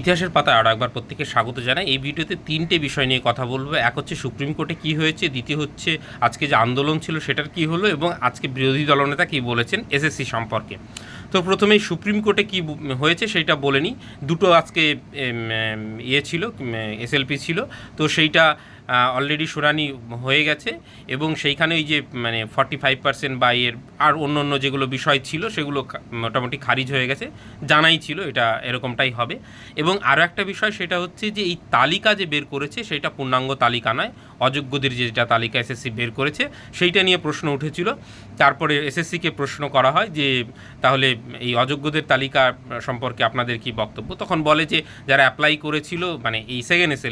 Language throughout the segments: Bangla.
ইতিহাসের পাতায় আরও একবার প্রত্যেকে স্বাগত জানাই। এই ভিডিওতে তিনটে বিষয় নিয়ে কথা বলব। এক হচ্ছে সুপ্রিম কোর্টে কি হয়েছে, দ্বিতীয় হচ্ছে আজকে যে আন্দোলন ছিল সেটার কি হলো এবং আজকে বিরোধী দলনেতা কি বলেছেন এসএসসি সম্পর্কে। তো প্রথমেই সুপ্রিম কোর্টে কি হয়েছে সেটা বলে নিই দুটো আজকে ইয়ে ছিল এসএলপি ছিল। তো সেইটা অলরেডি শুনানি হয়ে গেছে এবং সেইখানে ওই যে মানে ফর্টি ফাইভ পার্সেন্ট বা এর আর অন্য অন্য যেগুলো বিষয় ছিল, সেগুলো মোটামুটি খারিজ হয়ে গেছে। জানাই ছিল এটা এরকমটাই হবে। এবং আরও একটা বিষয়, সেটা হচ্ছে যে এই তালিকা যে বের করেছে সেটা পূর্ণাঙ্গ তালিকা নয়। অযোগ্যদের যেটা তালিকা এসএসসি বের করেছে, সেইটা নিয়ে প্রশ্ন উঠেছিল। তারপরে এসএসসিকে প্রশ্ন করা হয় যে, তাহলে এই অযোগ্যদের তালিকা সম্পর্কে আপনাদের কি বক্তব্য? তখন বলে যে, যারা অ্যাপ্লাই করেছিল মানে এই সেকেন্ড এস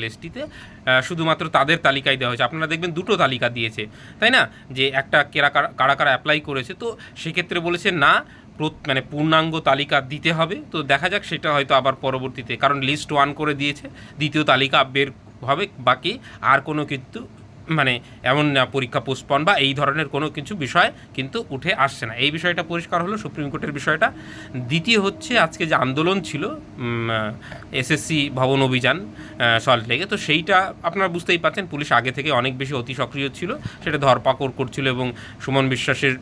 শুধুমাত্র তাদের তালিকায় দেওয়া হয়েছে। আপনারা দেখবেন দুটো তালিকা দিয়েছে, তাই না? যে একটা কারা কারা কারা অ্যাপ্লাই করেছে, তো সেক্ষেত্রে বলেছে, না মানে পূর্ণাঙ্গ তালিকা দিতে হবে। তো দেখা যাক, সেটা হয়তো আবার পরবর্তীতে, কারণ লিস্ট ওয়ান করে দিয়েছে, দ্বিতীয় তালিকা বের হবে, বাকি আর কোনো কিন্তু মানে এমন পরীক্ষা পোস্টপন বা এই ধরনের কোনো কিছু বিষয় কিন্তু উঠে আসছে না। এই বিষয়টা পরিষ্কার হলো সুপ্রিম কোর্টের বিষয়টা। দ্বিতীয় হচ্ছে আজকে যে আন্দোলন ছিল এসএসসি ভবন অভিযান সল্ট লেগে তো সেইটা আপনারা বুঝতেই পারছেন, পুলিশ আগে থেকে অনেক বেশি অতি সক্রিয় ছিল। সেটা ধরপাকড় করছিল এবং সুমন বিশ্বাসের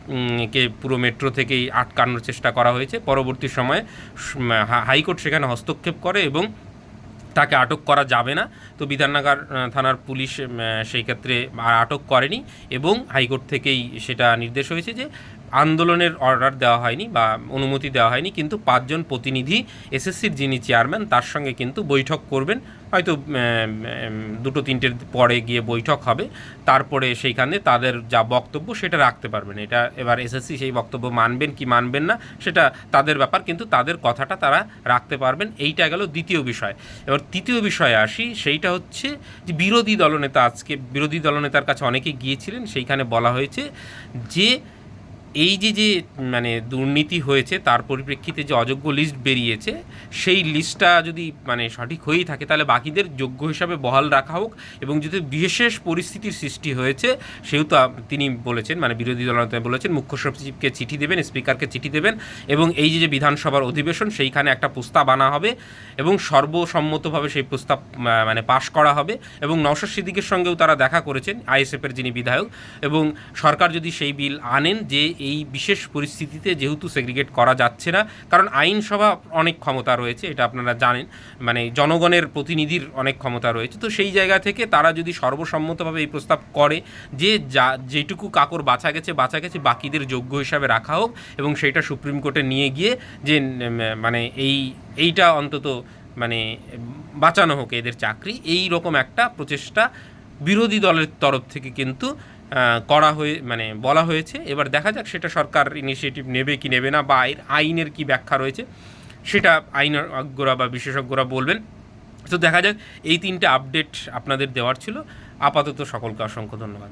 কে পুরো মেট্রো থেকেই আটকানোর চেষ্টা করা হয়েছে। পরবর্তী সময়ে হাইকোর্ট সেখানে হস্তক্ষেপ করে এবং তাকে আটক করা যাবে না। তো বিধাননগর থানার পুলিশ সেই ক্ষেত্রে আটক করেনি এবং হাইকোর্ট থেকেই সেটা নির্দেশ হয়েছে যে আন্দোলনের অর্ডার দেওয়া হয়নি বা অনুমতি দেওয়া হয়নি, কিন্তু পাঁচজন প্রতিনিধি, এসএসসির যিনি চেয়ারম্যান তার সঙ্গে কিন্তু বৈঠক করবেন। হয়তো দুটো তিনটের পরে গিয়ে বৈঠক হবে। তারপরে সেইখানে তাদের যা বক্তব্য, সেটা রাখতে পারবেন। এটা এবার এসএসসি সেই বক্তব্য মানবেন কি মানবেন না, সেটা তাদের ব্যাপার, কিন্তু তাদের কথাটা তারা রাখতে পারবেন। এইটা গেল দ্বিতীয় বিষয়। এবার তৃতীয় বিষয়ে আসি, সেইটা হচ্ছে যে বিরোধী দলনেতা আজকে, বিরোধী দলনেতার কাছে অনেকে গিয়েছিলেন, সেইখানে বলা হয়েছে যে এই যে যে মানে দুর্নীতি হয়েছে, তার পরিপ্রেক্ষিতে যে অযোগ্য লিস্ট বেরিয়েছে, সেই লিস্টটা যদি মানে সঠিক হয়েই থাকে, তাহলে বাকিদের যোগ্য হিসাবে বহাল রাখা হোক এবং যদি বিশেষ পরিস্থিতির সৃষ্টি হয়েছে, সেও আপ- তিনি বলেছেন মানে বিরোধী দলনেতা বলেছেন, মুখ্য সচিবকে চিঠি দেবেন, স্পিকারকে চিঠি দেবেন এবং এই যে যে বিধানসভার অধিবেশন, সেইখানে একটা প্রস্তাব আনা হবে এবং সর্বসম্মতভাবে সেই প্রস্তাব মানে পাশ করা হবে এবং নওশাদ সিদ্দিকের সঙ্গেও তারা দেখা করেছেন, আইএসএফের যিনি বিধায়ক এবং সরকার যদি সেই বিল আনেন, যে এই বিশেষ পরিস্থিতিতে যেহেতু সেগ্রিগেট করা যাচ্ছে না, কারণ আইনসভা অনেক ক্ষমতা রয়েছে, এটা আপনারা জানেন মানে জনগণের প্রতিনিধির অনেক ক্ষমতা রয়েছে, তো সেই জায়গা থেকে তারা যদি সর্বসম্মতভাবে এই প্রস্তাব করে যে যা, যেটুকু কাকর বাছা গেছে বাঁচা গেছে, বাকিদের যোগ্য হিসাবে রাখা হোক এবং সেটা সুপ্রিম কোর্টে নিয়ে গিয়ে যে মানে এই, এইটা অন্তত মানে বাঁচানো হোক এদের চাকরি, এই রকম একটা প্রচেষ্টা বিরোধী দলের তরফ থেকে কিন্তু করা হয়ে মানে বলা হয়েছে। এবার দেখা যাক সেটা সরকার ইনিশিয়েটিভ নেবে কি নেবে না বা আইনের কি ব্যাখ্যা রয়েছে, সেটা আইনজ্ঞরা বা বিশেষজ্ঞরা বলবেন। তো দেখা যাক, এই তিনটে আপডেট আপনাদের দেওয়ার ছিল। আপাতত সকলকে অসংখ্য ধন্যবাদ।